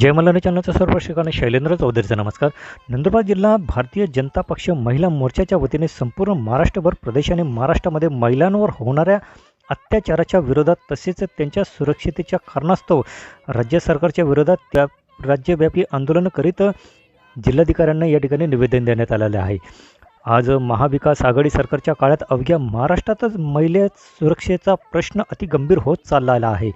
जय चॅनलचं चॅनलचा सर्व प्रेक्षकांना शैलेंद्र चौधरीचा नमस्कार. नंदुरबार जिल्हा भारतीय जनता पक्ष महिला मोर्चाच्या वतीने संपूर्ण महाराष्ट्रभर प्रदेश आणि महाराष्ट्रामध्ये महिलांवर होणाऱ्या अत्याचाराच्या विरोधात तसेच त्यांच्या सुरक्षितेच्या कारणास्तव राज्य सरकारच्या विरोधात त्या राज्यव्यापी आंदोलन करीत जिल्हाधिकाऱ्यांना या ठिकाणी निवेदन देण्यात आलेलं आहे. आज महाविकास आघाडी सरकारच्या काळात अवघ्या महाराष्ट्रातच महिला सुरक्षेचा प्रश्न अति गंभीर होत चाललेला आहे.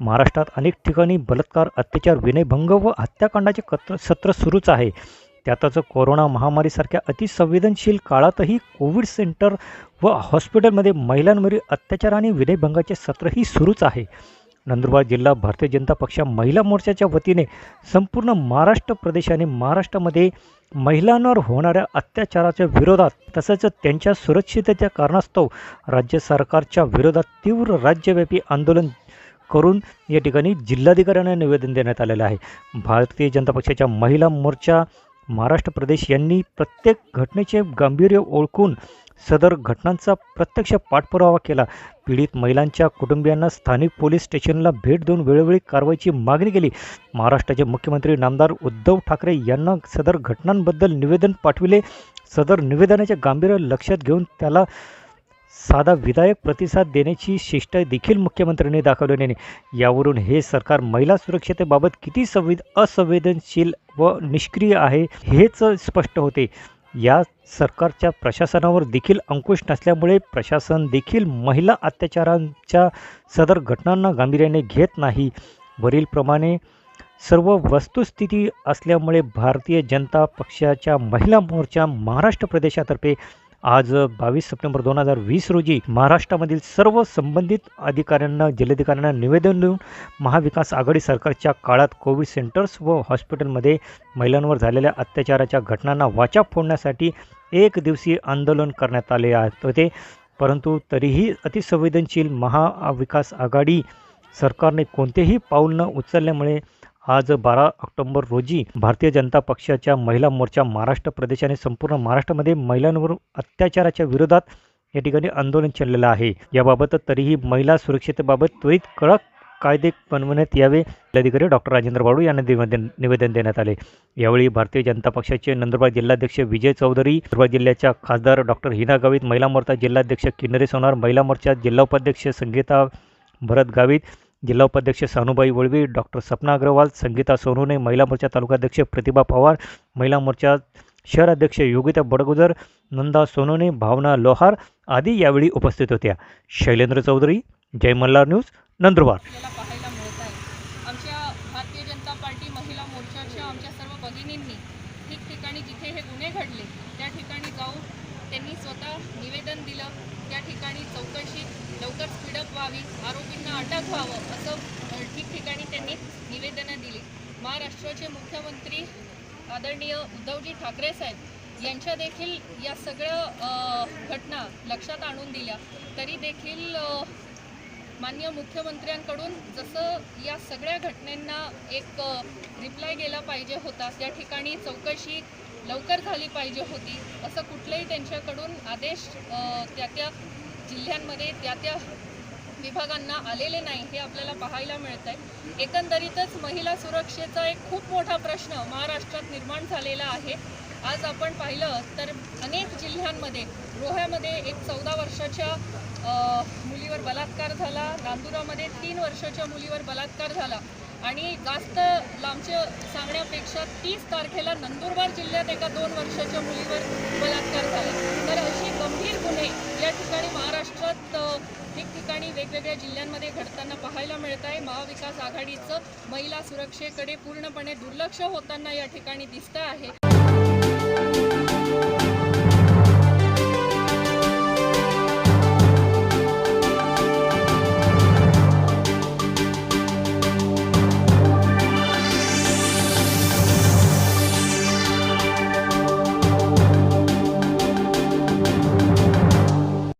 महाराष्ट्रात अनेक ठिकाणी बलात्कार अत्याचार विनयभंग व हत्याकांडाचे कत्र सत्र सुरूच आहे. त्यातच कोरोना महामारीसारख्या अतिसंवेदनशील काळातही कोविड सेंटर व हॉस्पिटलमध्ये महिलांवरील अत्याचार आणि विनयभंगाचे सत्रही सुरूच आहे. नंदुरबार जिल्हा भारतीय जनता पक्ष महिला मोर्चाच्या वतीने संपूर्ण महाराष्ट्र प्रदेश आणि महाराष्ट्रामध्ये महिलांवर होणाऱ्या अत्याचाराच्या विरोधात तसंच त्यांच्या सुरक्षिततेच्या कारणास्तव राज्य सरकारच्या विरोधात तीव्र राज्यव्यापी आंदोलन करून या ठिकाणी जिल्हाधिकाऱ्यांना निवेदन देण्यात आलेलं आहे. भारतीय जनता पक्षाच्या महिला मोर्चा महाराष्ट्र प्रदेश यांनी प्रत्येक घटनेचे गांभीर्य ओळखून सदर घटनांचा प्रत्यक्ष पाठपुरावा केला. पीडित महिलांच्या कुटुंबियांना स्थानिक पोलीस स्टेशनला भेट देऊन वेळोवेळी कारवाईची मागणी केली. महाराष्ट्राचे मुख्यमंत्री नामदार उद्धव ठाकरे यांना सदर घटनांबद्दल निवेदन पाठविले. सदर निवेदनाचे गांभीर्य लक्षात घेऊन त्याला साधा विधायक प्रतिसाद देण्याची शिष्ट देखील मुख्यमंत्र्यांनी दाखवलेली नाही यावरून हे सरकार महिला सुरक्षतेबाबत किती संवेद असंवेदनशील व निष्क्रिय आहे हेच स्पष्ट होते. या सरकारच्या प्रशासनावर देखील अंकुश नसल्यामुळे प्रशासन देखील महिला अत्याचारांच्या सदर घटनांना गांभीर्याने घेत नाही. वरीलप्रमाणे सर्व वस्तुस्थिती असल्यामुळे भारतीय जनता पक्षाच्या महिला मोर्चा महाराष्ट्र प्रदेशातर्फे आज बावीस सप्टेंबर दोन हजार वीस रोजी महाराष्ट्रामधील सर्व संबंधित अधिकाऱ्यांना जिल्हाधिकाऱ्यांना निवेदन देऊन महाविकास आघाडी सरकारच्या काळात कोविड सेंटर्स व हॉस्पिटलमध्ये महिलांवर झालेल्या अत्याचाराच्या घटनांना वाचा फोडण्यासाठी एक दिवसीय आंदोलन करण्यात आले होते. परंतु तरीही अतिसंवेदनशील महाविकास आघाडी सरकारने कोणतेही पाऊल न उचलल्यामुळे आज बारा ऑक्टोंबर रोजी भारतीय जनता पक्षाच्या महिला मोर्चा महाराष्ट्र प्रदेश आणि संपूर्ण महाराष्ट्रामध्ये महिलांवर अत्याचाराच्या विरोधात या ठिकाणी आंदोलन चाललेलं आहे. याबाबत तरीही महिला सुरक्षितेबाबत त्वरित कडक कायदे बनवण्यात यावे जिल्हाधिकारी डॉक्टर राजेंद्र बाडू यांना निवेदन निवेदन देण्यात आले. यावेळी भारतीय जनता पक्षाचे नंदुरबार जिल्हाध्यक्ष विजय चौधरी नंदुरबार जिल्ह्याच्या खासदार डॉक्टर हिना गावित महिला मोर्चा जिल्हाध्यक्ष किन्नरे सोनार महिला मोर्चा जिल्हा उपाध्यक्ष संगीता भरत गावित जिल्हा उपाध्यक्ष सानुबाई वळवी डॉक्टर सपना अग्रवाल संगीता सोनवणे महिला मोर्चा तालुकाध्यक्ष प्रतिभा पवार महिला मोर्चा शहर अध्यक्ष योगिता बडगुजर नंदा सोनवणे भावना लोहार आदी यावेळी उपस्थित होत्या. शैलेंद्र चौधरी जय मल्हार न्यूज नंदुरबार आपल्याला पाहायला मिळत आहे आमच्या भारतीय जनता पार्टी महिला मोर्चाच्या आमच्या सर्व भगिनींनी ठिकठिकाणी जिथे हे गुन्हे घडले त्या ठिकाणी जाऊन त्यांनी स्वतः निवेदन दिलं. त्या ठिकाणी चौकशी लवकर स्पीडअप व्हावी आरोपींना अटक व्हावं असं ठिकठिकाणी त्यांनी निवेदनं दिली. महाराष्ट्राचे मुख्यमंत्री आदरणीय उद्धवजी ठाकरे साहेब यांच्या देखील या सगळ्या घटना लक्षात आणून दिल्या. तरी देखील मान्य माननीय मुख्यमंत्र्यांकडून जसं या सगळ्या घटनांना एक रिप्लाय गेला पाहिजे होता त्या ठिकाणी चौकशी लवकर झाली पाहिजे होती असं कुठलंही त्यांच्याकडून आदेश त्या त्या जिल्ह्यांमध्ये त्या त्या विभागांना आलेले नाही हे आपल्याला पाहायला मिळत आहे एकंदरीतच महिला सुरक्षेचा एक खूप मोठा प्रश्न महाराष्ट्रात निर्माण झालेला आहे. आज आपण पाहिलं तर अनेक जिल्ह्यांमध्ये रोह्यामध्ये एक चौदा वर्षाच्या मुलीवर बलात्कार झाला नांदुरामध्ये तीन वर्षाच्या मुलीवर बलात्कार झाला. आणि जास्त लांबचे सांगण्यापेक्षा तीस तारखेला नंदुरबार जिल्ह्यात एका दोन वर्षाच्या मुलीवर बलात्कार झाला. तर अशी गंभीर गुन्हे या ठिकाणी महाराष्ट्रात ठिकठिकाणी वेगवेगळ्या जिल्ह्यांमध्ये घडताना पाहायला मिळत आहे. महाविकास आघाडीचं महिला सुरक्षेकडे पूर्णपणे दुर्लक्ष होताना या ठिकाणी दिसतं आहे.